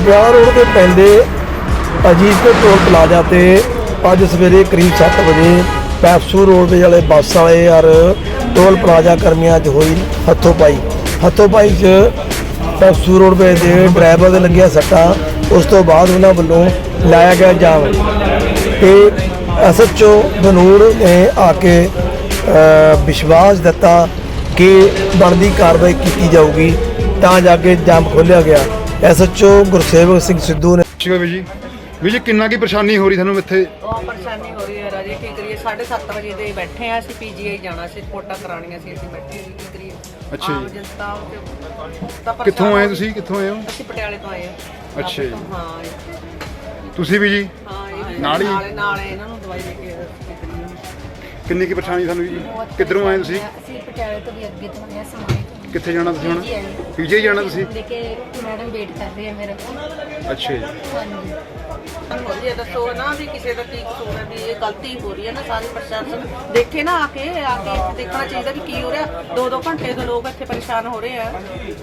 Patiala road ਤੇ ਪੈਂਦੇ ਅਜੀਤਪੁਰ toll plaza ਤੇ ਅੱਜ ਸਵੇਰੇ ਕਰੀਬ 7 ਵਜੇ ਪੈਪਸੂ ਰੋਡ ਵਾਲੇ ਬੱਸ ਵਾਲੇ ਯਾਰ ਟੋਲ ਪਲਾਜ਼ਾ ਕਰਮੀਆਂ 'ਚ ਹੋਈ ਹੱਥੋਂ ਪਾਈ। ਹੱਥੋਂ ਪਾਈ 'ਚ ਪੈਪਸੂ ਰੋਡ ਦੇ ਡਰਾਈਵਰ ਦੇ ਲੱਗਿਆ ਸੱਟਾਂ, ਉਸ ਤੋਂ ਬਾਅਦ ਉਹਨਾਂ ਵੱਲੋਂ ਲਾਇਆ ਗਿਆ ਜਾਮ। ਤੇ ਐਸਐਚਓ ਬਨੂੜ ਨੇ ਆ ਕੇ ਵਿਸ਼ਵਾਸ ਦਿੱਤਾ ਕਿ ਬਣਦੀ ਕਾਰਵਾਈ ਕੀਤੀ ਜਾਊਗੀ, ਤਾਂ ਜਾ ਕੇ ਜਾਮ ਖੋਲ੍ਹਿਆ ਗਿਆ। ਐਸਐਚਓ ਗੁਰਸੇਵਕ ਸਿੰਘ ਸਿੱਧੂ ਨੇ ਸ਼ਿਵਾ ਵੀ ਜੀ। ਵੀ ਜੀ ਕਿੰਨਾ ਕੀ ਪਰੇਸ਼ਾਨੀ ਹੋ ਰਹੀ ਤੁਹਾਨੂੰ ਇੱਥੇ? ਬਹੁਤ ਪਰੇਸ਼ਾਨੀ ਹੋ ਰਹੀ ਹੈ ਰਾਜੇ। ਕੀ ਕਰੀਏ 7:30 ਵਜੇ ਦੇ ਬੈਠੇ ਆ ਅਸੀਂ ਪੀਜੀਆਈ ਜਾਣਾ ਸੀ ਰਿਪੋਰਟਾਂ ਕਰਾਉਣੀਆਂ ਸੀ ਅਸੀਂ ਬੈਠੇ ਸੀ ਕੀ ਕਰੀਏ। ਅੱਛਾ ਆਮ ਜੀ। ਜਨਤਾ ਉਹ ਤੇ- ਤਾਂ ਕਿੱਥੋਂ ਪਰੇਸ਼ਾਨ ਆਏ ਤੁਸੀਂ? ਕਿੱਥੋਂ ਆਏ ਹੋ? ਅਸੀਂ ਪਟਿਆਲੇ ਤੋਂ ਆਏ ਆ ਅੱਛਾ ਜੀ। ਹਾਂ ਤੁਸੀਂ ਵੀ ਜੀ? ਹਾਂ ਨਾਲ ਹੀ? ਨਾਲੇ ਨਾਲੇ ਇਹਨਾਂ ਨੂੰ ਦਵਾਈ ਦੇ ਕੇ ਕੀ ਕਰੀਏ। ਕਿੰਨੀ ਕੀ ਪਰੇਸ਼ਾਨੀ ਤੁਹਾਨੂੰ ਜੀ? ਕਿੱਧਰੋਂ ਆਏ ਤੁਸੀਂ? ਅਸੀਂ ਪਟਿਆਲੇ ਤੋਂ ਵੀ ਅੱਗੇ ਤੋਂ ਆਏ ਹਾਂ ਸਮਾਣੇ ਕਿੱਥੇ ਜਾਣਾ ਤੁਸੀਂ ਹੁਣ? ਪੀਜੇ ਜਾਣਾ ਤੁਸੀਂ? ਦੇਖੇ ਮੈਡਮ ਵੇਟ ਕਰ ਰਹੇ ਆ ਮੇਰਾ। ਅੱਛਾ ਜੀ। ਹਾਂਜੀ। ਹੋ ਰਹੀ ਹੈ ਦੱਸੋ ਨਾ ਵੀ ਕਿਸੇ ਦਾ ਕੀ ਕਸੂਰ ਹੈ ਵੀ ਇਹ ਗਲਤੀ ਹੋ ਰਹੀ ਹੈ ਨਾ ਸਾਰੇ ਪ੍ਰਸ਼ਾਸਨ। ਦੇਖੇ ਨਾ ਆ ਕੇ ਆ ਕੇ ਦੇਖਣਾ ਚਾਹੀਦਾ ਵੀ ਕੀ ਹੋ ਰਿਹਾ। ਦੋ ਦੋ ਘੰਟੇ ਤੋਂ ਲੋਕ ਇੱਥੇ ਪਰੇਸ਼ਾਨ ਹੋ ਰਹੇ ਆ।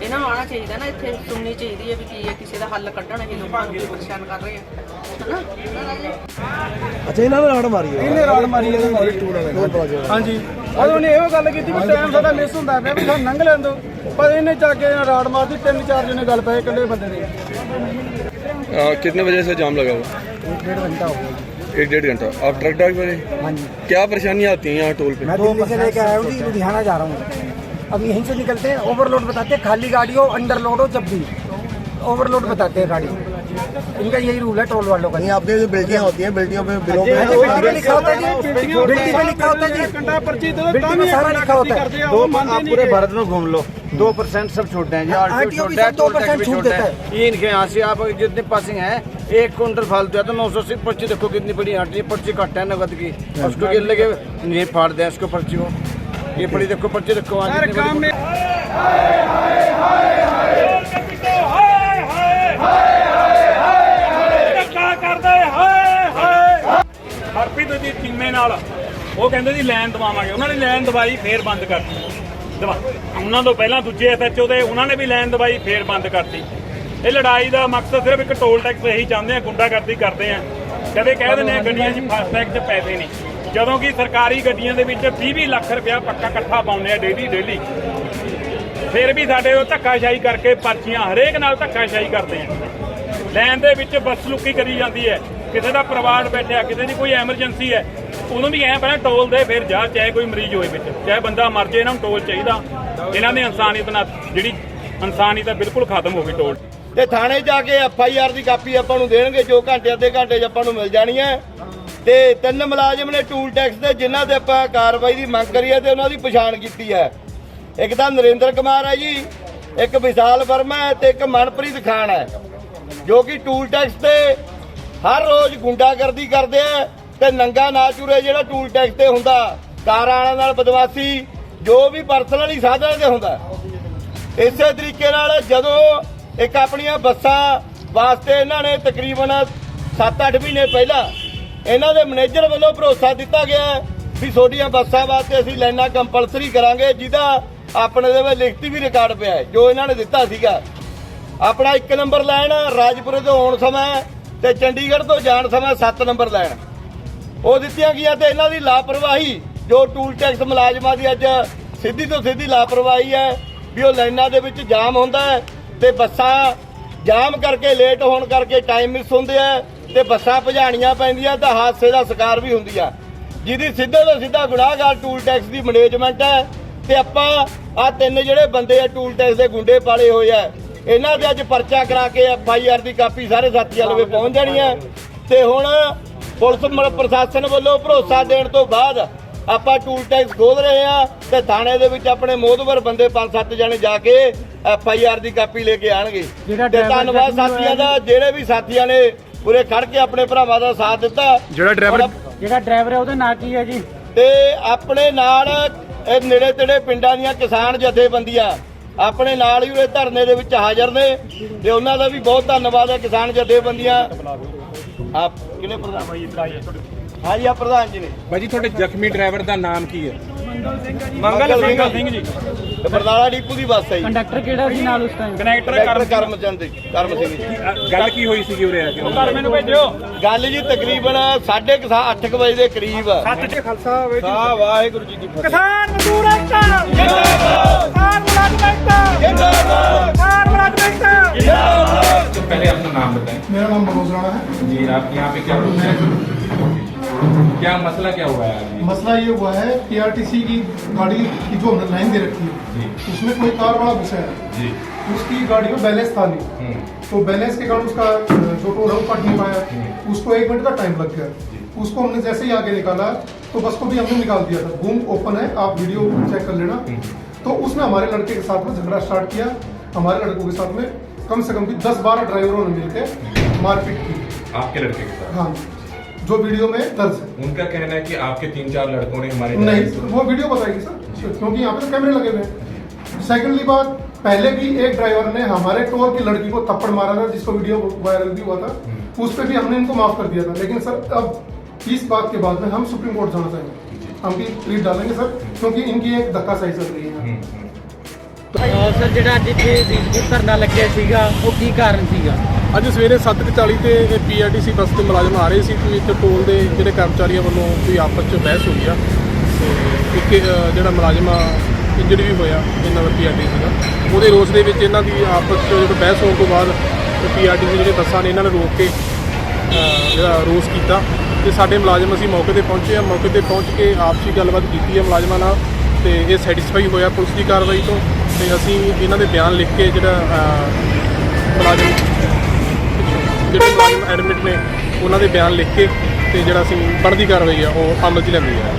ਇਹਨਾਂ ਨੂੰ ਆਉਣਾ ਚਾਹੀਦਾ ਨਾ ਇੱਥੇ ਸੁਣਨੀ ਚਾਹੀਦੀ ਹੈ ਵੀ ਕੀ ਹੈ ਕਿਸੇ ਦਾ ਹੱਲ ਕੱਢਣ ਇਹ ਲੋਕਾਂ ਨੂੰ ਕਿਉਂ ਪਰੇਸ਼ਾਨ ਕਰ ਰਹੇ ਆ। ਅੱਛਾ ਇਹਨਾਂ ਨੇ ਰਾੜ ਮਾਰੀ ਹੈ ਇਹਨੇ ਰਾੜ ਮਾਰੀ ਇਹਦੇ ਮਾਰੀ ਹਾਂਜੀ ਅੱਜ ਉਹਨੇ ਇਹੋ ਗੱਲ ਕੀਤੀ ਵੀ ਟਾਈਮ ਸਾਡਾ ਮਿਸ ਹੁੰਦਾ ਪਿਆ ਵੀ ਸਾਨੂੰ ਲੰਘ ਲੈਣ ਦਿਓ ਪਰ ਇਹਨੇ ਜਾ ਕੇ ਰਾੜ ਮਾਰਦੀ ਤਿੰਨ ਚਾਰ ਜਣੇ ਗੱਲ ਪਏ ਇਕੱਲੇ ਬੰਦੇ ਨੇ आ, कितने बजे से जाम लगा हुआ ਇੱਕ ਡੇਢ ਘੰਟਾ ਹੋ ਗਿਆ एक डेढ़ घंटा आप ट्रक ड्राइवर हैं हाँ जी क्या परेशानियाँ आती हैं यहाँ टोल पे मैं दिल्ली से लेके आया हूँ जी लुधियाना जा रहा हूँ अब यहीं से निकलते हैं ओवरलोड बताते हैं खाली गाड़ी हो अंडर लोड हो जब भी ओवरलोड बताते हैं गाड़ी इनका यही रूल है टोल वालों का नहीं आपके जो बिल्डियां होती हैं बिल्डियों पे बिलों पे बिल्डिंग पे लिखा होता है जी बिल्डिंग पे लिखा होता है जी बिल्डिंग में सारा लिखा होता है दो आप पूरे भारत में घूम लो दो परसेंट सब छूट हैं जो RTO RTO भी छूट है सब टोल 2% टैक्स भी छूट छूट देता है ये इनके यहाँ से आप जितने पासिंग है एक कुंटल फालतू है तो नौ सौ अस्सी पर्ची देखो कितनी बड़ी आटी है पर्ची कट है नगद की और उसको गिर लगे नहीं फाड़ दें उसको पर्ची को ये बड़ी देखो पर्ची देखो वहाँ कितनी ਹਰਪ੍ਰੀਤ ਦੀ ਟੀਮੇ ਨਾਲ। ਉਹ ਕਹਿੰਦੇ ਜੀ, ਲੈਣ ਦਵਾਵਾਂਗੇ। ਉਹਨਾਂ ਨੇ ਲੈਣ ਦਵਾਈ ਫੇਰ ਬੰਦ ਕਰਤੀ। ਦਵਾ ਉਹਨਾਂ ਤੋਂ ਪਹਿਲਾਂ ਦੂਜੇ ਐਸਐਚਓ ਦੇ, ਉਹਨਾਂ ਨੇ ਵੀ ਲੈਣ ਦਵਾਈ ਫੇਰ ਬੰਦ ਕਰਤੀ। ਇਹ ਲੜਾਈ ਦਾ ਮਕਸਦ ਸਿਰਫ ਇੱਕ ਟੋਲ ਟੈਕਸ ਇਹੀ ਚਾਹੁੰਦੇ ਆ, ਗੁੰਡਾਗਰਦੀ ਕਰਦੇ ਆ। ਕਦੇ ਕਹਿ ਦਿੰਦੇ ਆ, ਗੱਡੀਆਂ 'ਚ ਫਾਸਟੈਗ 'ਚ ਪੈਸੇ ਨਹੀਂ। ਜਦੋਂ ਕਿ ਸਰਕਾਰੀ ਗੱਡੀਆਂ ਦੇ ਵਿੱਚ 20 ਲੱਖ ਰੁਪਇਆ ਪੱਕਾ ਇਕੱਠਾ ਪਾਉਂਦੇ ਆ ਡੇਲੀ ਡੇਲੀ ਫਿਰ ਵੀ ਸਾਡੇ ਉਹ ਧੱਕਾਸ਼ਾਹੀ ਕਰਕੇ ਪਰਚੀਆਂ ਹਰੇਕ ਨਾਲ ਧੱਕਾਸ਼ਾਹੀ ਕਰਦੇ ਆ। ਲੈਣ ਦੇ ਵਿੱਚ ਬੱਸ ਲੁਕੀ ਕਰੀ ਜਾਂਦੀ ਹੈ। ਕਿਸੇ ਦਾ ਪਰਿਵਾਰ ਬੈਠਿਆ ਕਿਸੇ ਦੀ ਕੋਈ ਐਮਰਜੈਂਸੀ ਹੈ, ਉਹਨੂੰ ਵੀ ਐ ਪਹਿਲਾਂ ਟੋਲ ਦੇ, ਫਿਰ ਜਾ, ਚਾਹੇ ਕੋਈ ਮਰੀਜ਼ ਹੋਏ ਵਿੱਚ, ਚਾਹੇ ਬੰਦਾ ਮਰ ਜੇ ਇਹਨਾਂ ਨੂੰ ਟੋਲ ਚਾਹੀਦਾ। ਇਹਨਾਂ ਦੀ ਇਨਸਾਨੀਅਤ ਨਾਲ, ਜਿਹੜੀ ਇਨਸਾਨੀਅਤ ਬਿਲਕੁਲ ਖਤਮ ਹੋ ਗਈ ਟੋਲ। ਤੇ ਥਾਣੇ ਜਾ ਕੇ ਐਫ ਆਈ ਆਰ ਦੀ ਕਾਪੀ ਆਪਾਂ ਨੂੰ ਦੇਣਗੇ, ਜੋ ਘੰਟੇ, ਅੱਧੇ ਘੰਟੇ 'ਚ ਆਪਾਂ ਨੂੰ ਮਿਲ ਜਾਣੀ ਹੈ। ਤੇ ਤਿੰਨ ਮੁਲਾਜ਼ਮ ਨੇ ਟੂਲ ਟੈਕਸ ਦੇ, ਜਿਨ੍ਹਾਂ ਤੇ ਆਪਾਂ ਕਾਰਵਾਈ ਦੀ ਮੰਗ ਕਰੀ ਹੈ ਤੇ ਉਹਨਾਂ ਦੀ ਪਛਾਣ ਕੀਤੀ ਹੈ। ਇੱਕ ਤਾਂ ਨਰਿੰਦਰ ਕੁਮਾਰ ਹੈ ਜੀ, ਇੱਕ ਵਿਸ਼ਾਲ ਵਰਮਾ ਹੈ ਤੇ ਇੱਕ ਮਨਪ੍ਰੀਤ ਖਾਨ ਹੈ, ਜੋ ਕਿ ਟੂਲ ਟੈਕਸ ਤੇ ਹਰ ਰੋਜ਼ ਗੁੰਡਾਗਰਦੀ ਕਰਦੇ ਆ ਤੇ ਨੰਗਾ ਨਾ ਚੁਰੇ ਜਿਹੜਾ ਟੂਲ ਟੈਕਸ ਤੇ ਹੁੰਦਾ। ਕਾਰਾਂ ਵਾਲਿਆਂ ਨਾਲ ਬਦਮਾਸ਼ੀ, ਜੋ ਵੀ ਪਰਸਨਲੀ ਸਾਧਨ ਤੇ ਹੁੰਦਾ। ਇਸੇ ਤਰੀਕੇ ਨਾਲ ਜਦੋਂ ਇੱਕ ਆਪਣੀਆਂ ਬੱਸਾਂ ਵਾਸਤੇ ਇਹਨਾਂ ਨੇ ਤਕਰੀਬਨ 7-8 ਮਹੀਨੇ ਪਹਿਲਾਂ ਇਹਨਾਂ ਦੇ ਮੈਨੇਜਰ ਵੱਲੋਂ ਭਰੋਸਾ ਦਿੱਤਾ ਗਿਆ ਵੀ ਤੁਹਾਡੀਆਂ ਬੱਸਾਂ ਵਾਸਤੇ ਅਸੀਂ ਲਾਈਨਾਂ ਕੰਪਲਸਰੀ ਕਰਾਂਗੇ, ਜਿਹਦਾ ਆਪਣੇ ਦੇ ਵਿੱਚ ਲਿਖਤੀ ਵੀ ਰਿਕਾਰਡ ਪਿਆ ਜੋ ਇਹਨਾਂ ਨੇ ਦਿੱਤਾ ਸੀਗਾ। ਆਪਣਾ 1 ਨੰਬਰ ਲਾਈਨ ਰਾਜਪੁਰੇ ਤੋਂ ਆਉਣ ਸਮੇਂ ਤੇ ਚੰਡੀਗੜ੍ਹ ਤੋਂ ਜਾਣ ਸਮਾਂ 7 ਨੰਬਰ ਲਾਈਨ ਉਹ ਦਿੱਤੀਆਂ ਗਈਆਂ ਤੇ ਇਹਨਾਂ ਦੀ ਲਾਪਰਵਾਹੀ, ਜੋ ਟੂਲ ਟੈਕਸ ਮੁਲਾਜ਼ਮਾਂ ਦੀ ਅੱਜ ਸਿੱਧੀ ਤੋਂ ਸਿੱਧੀ ਲਾਪਰਵਾਹੀ ਹੈ, ਵੀ ਉਹ ਲਾਈਨਾਂ ਦੇ ਵਿੱਚ ਜਾਮ ਹੁੰਦਾ ਹੈ ਤੇ ਬੱਸਾਂ ਜਾਮ ਕਰਕੇ ਲੇਟ ਹੋਣ ਕਰਕੇ ਟਾਈਮ ਮਿਸ ਹੁੰਦੇ ਆ ਤੇ ਬੱਸਾਂ ਭਜਾਣੀਆਂ ਪੈਂਦੀਆਂ ਤਾਂ ਹਾਦਸੇ ਦਾ ਸ਼ਿਕਾਰ ਵੀ ਹੁੰਦੀਆਂ ਜਿਹਦੀ ਸਿੱਧੇ ਤੋਂ ਸਿੱਧਾ ਗੁਨਾਹਗਾਰ ਟੂਲ ਟੈਕਸ ਦੀ ਮੈਨੇਜਮੈਂਟ ਹੈ ਤੇ ਆਪਾਂ ਆ ਤਿੰਨ ਜਿਹੜੇ ਬੰਦੇ ਆ ਟੂਲ ਟੈਕਸ ਦੇ ਗੁੰਡੇ ਪਾਲੇ ਹੋਏ ਆ ਇਹਨਾਂ ਦੇ ਅੱਜ ਪਰਚਾ ਕਰਾ ਕੇ ਐਫ ਆਈ ਆਰ ਦੀ ਕਾਪੀ ਸਾਰੇ ਸਾਥੀਆਂ ਲਵੇ ਪਹੁੰਚ ਜਾਣੀ ਹੈ ਤੇ ਹੁਣ ਪੁਲਿਸ ਪ੍ਰਸ਼ਾਸਨ ਵੱਲੋਂ ਭਰੋਸਾ ਦੇਣ ਤੋਂ ਬਾਅਦ ਆਪਾਂ ਟੂਲ ਟੈਕਸ ਖੋਲ ਰਹੇ ਆ ਤੇ ਥਾਣੇ ਦੇ ਵਿੱਚ ਆਪਣੇ ਮੋਹਦਵਰ ਬੰਦੇ ਪੰਜ ਸੱਤ ਜਣੇ ਜਾ ਕੇ ਐਫ ਆਈ ਆਰ ਦੀ ਕਾਪੀ ਲੈ ਕੇ ਆਣਗੇ। ਜਿਹੜਾ ਤੇ ਧੰਨਵਾਦ ਸਾਥੀਆਂ ਦਾ ਜਿਹੜੇ ਵੀ ਸਾਥੀਆਂ ਨੇ ਪੂਰੇ ਖੜ ਕੇ ਆਪਣੇ ਭਰਾਵਾਂ ਦਾ ਸਾਥ ਦਿੱਤਾ। ਜਿਹੜਾ ਡਰਾਈਵਰ ਜਿਹੜਾ ਡਰਾਈਵਰ ਹੈ ਉਹਦਾ ਨਾਂ ਕੀ ਹੈ ਜੀ? ਤੇ ਆਪਣੇ ਨਾਲ ਇਹ ਨੇੜੇ ਤੇੜੇ ਪਿੰਡਾਂ ਦੀਆਂ ਕਿਸਾਨ ਜਥੇਬੰਦੀਆਂ ਆਪਣੇ ਨਾਲ ਹੀ ਉਰੇ ਧਰਨੇ ਦੇ ਵਿੱਚ ਹਾਜ਼ਰ ਨੇ ਤੇ ਉਹਨਾਂ ਦਾ ਵੀ ਬਹੁਤ ਧੰਨਵਾਦ ਹੈ ਕਿਸਾਨ ਜਥੇਬੰਦੀਆਂ। ਆਪ ਕਿਹਨੇ ਪ੍ਰਧਾਨ ਹਾਂਜੀ ਆ ਪ੍ਰਧਾਨ ਜੀ ਨੇ। ਭਾਜੀ ਤੁਹਾਡੇ ਜ਼ਖਮੀ ਡਰਾਈਵਰ ਦਾ ਨਾਮ ਕੀ ਹੈ? ਮੰਗਲ ਮੰਗਲ ਸਿੰਘ ਜੀ ਤੇ ਬਰਨਾਲਾ ਡਿਪੂ ਦੀ ਬੱਸ ਹੈ ਜੀ ਕੰਡਕਟਰ ਕਿਹੜਾ ਸੀ ਨਾਲ ਉਸ time connector doctor Karam Karamchand ji Karam Singh ਜੀ ਅ, ਗੱਲ ਕੀ ਹੋਈ ਸੀਗੀ ਉਰੇ ਆ ਕੇ ਉਹ ਘਰ ਮੈਨੂੰ ਭੇਜਿਓ ਗੱਲ ਜੀ ਤਕਰੀਬਨ 8:30 8 ਵਜੇ ਦੇ ਕਰੀਬ ਸੱਤ ਚ ਖਾਲਸਾ ਸਾਹ ਵਾਹਿਗੁਰੂ ਜੀ ਕੀ ਫਤਿਹ ਕਿਸਾਨ ਮਜ਼ਦੂਰ ਏਕਤਾ ਜਿੰਦਾਬਾਦ ਕਿਸਾਨ ਮੁਲਾਜ਼ਮ ਏਕਤਾ ਜਿੰਦਾਬਾਦ ਕਿਸਾਨ ਮੁਲਾਜ਼ਮ ਏਕਤਾ तो पहले अपना नाम बताएं ਮੇਰਾ ਨਾਮ ਮਨੋਜ ਰਾਣਾ ਹੈ जी आप यहाँ पे क्या करते हैं क्या मसला क्या हुआ है मसला ये हुआ है पीआरटीसी की गाड़ी की जो लाइन दे रखी है उसमें कोई कार वाला घुसा है। जी। उसकी गाड़ी में बैलेंस था नहीं। हम्म, तो बैलेंस के कारण उसका जो टोल है कट नहीं पाया। उसको एक मिनट का टाइम लग गया। उसको हमने जैसे ही आगे निकाला तो बस को भी हमने निकाल दिया था। बूम ओपन है आप वीडियो चेक कर लेना। तो उसने हमारे लड़के के साथ में झगड़ा स्टार्ट किया। हमारे लड़कों के साथ में कम से कम भी दस बारह ड्राइवरों ने मिलकर मारपीट की। आपके लड़के के साथ? हाँ। जो वीडियो में दर्ज है उनका कहना है कि आपके तीन चार लड़कों ने हमारे नहीं वो वीडियो बताएगी सर क्योंकि यहाँ पे तो कैमरे लगे हुए हैं सेकेंडली बात पहले भी एक ड्राइवर ने हमारे टोल की लड़की को थप्पड़ मारा था जिसको वीडियो वायरल भी हुआ था उस पर भी हमने इनको माफ कर दिया था लेकिन सर अब इस बात के बाद में हम सुप्रीम कोर्ट जाना चाहेंगे हम भी प्लीज डालेंगे सर क्योंकि इनकी एक धक्का सही चल रही है यहाँ। ਸਰ ਜਿਹੜਾ ਅੱਜ ਇੱਥੇ ਦੀਪਕ ਧਰਨਾ ਲੱਗਿਆ ਸੀਗਾ ਉਹ ਕੀ ਕਾਰਨ ਸੀਗਾ ਅੱਜ ਸਵੇਰੇ 7:40 ਤੇ ਇਹ ਪੀਆਰਟੀਸੀ ਬੱਸ 'ਤੇ ਮੁਲਾਜ਼ਮ ਆ ਰਹੇ ਸੀ ਕਿ ਇੱਥੇ ਟੋਲ ਦੇ ਜਿਹੜੇ ਕਰਮਚਾਰੀਆਂ ਵੱਲੋਂ ਕੋਈ ਆਪਸ 'ਚ ਬਹਿਸ ਹੋਈ ਆ। ਤੇ ਇੱਕ ਜਿਹੜਾ ਮੁਲਾਜ਼ਮ ਆ ਇੰਜਰਡ ਵੀ ਹੋਇਆ ਇਹਨਾਂ ਦਾ ਪੀਆਰਟੀਸੀ ਦਾ। ਉਹਦੇ ਰੋਸ ਦੇ ਵਿੱਚ ਇਹਨਾਂ ਦੀ ਆਪਸ 'ਚ ਜਦੋਂ ਬਹਿਸ ਹੋਣ ਤੋਂ ਬਾਅਦ ਪੀਆਰਟੀਸੀ ਜਿਹੜੇ ਬੱਸਾਂ ਨੇ ਇਹਨਾਂ ਨੇ ਰੋਕ ਕੇ ਜਿਹੜਾ ਰੋਸ ਕੀਤਾ। ਤੇ ਸਾਡੇ ਮੁਲਾਜ਼ਮ ਅਸੀਂ ਮੌਕੇ ਤੇ ਪਹੁੰਚੇ ਆ। ਮੌਕੇ ਤੇ ਪਹੁੰਚ ਕੇ ਆਪਸੀ ਗੱਲਬਾਤ ਕੀਤੀ ਹੈ ਮੁਲਾਜ਼ਮਾਂ ਨਾਲ ਤੇ ਇਹ ਸੈਟੀਸਫਾਈ ਹੋਇਆ ਪੁਲਿਸ ਦੀ ਕਾਰਵਾਈ ਤੋਂ। ਤੇ ਅਸੀਂ ਇਹਨਾਂ ਦੇ ਬਿਆਨ ਲਿਖ ਕੇ ਜਿਹੜਾ ਮੁਲਾਜ਼ਮ ਜਿਹੜੇ ਮੁਲਾਜ਼ਮ ਐਡਮਿਟ ਨੇ, ਉਹਨਾਂ ਦੇ ਬਿਆਨ ਲਿਖ ਕੇ ਤੇ ਜਿਹੜਾ ਅਸੀਂ ਬਣਦੀ ਕਾਰਵਾਈ ਆ, ਉਹ ਅਮਲ 'ਚ ਲੈਂਦੀ ਆ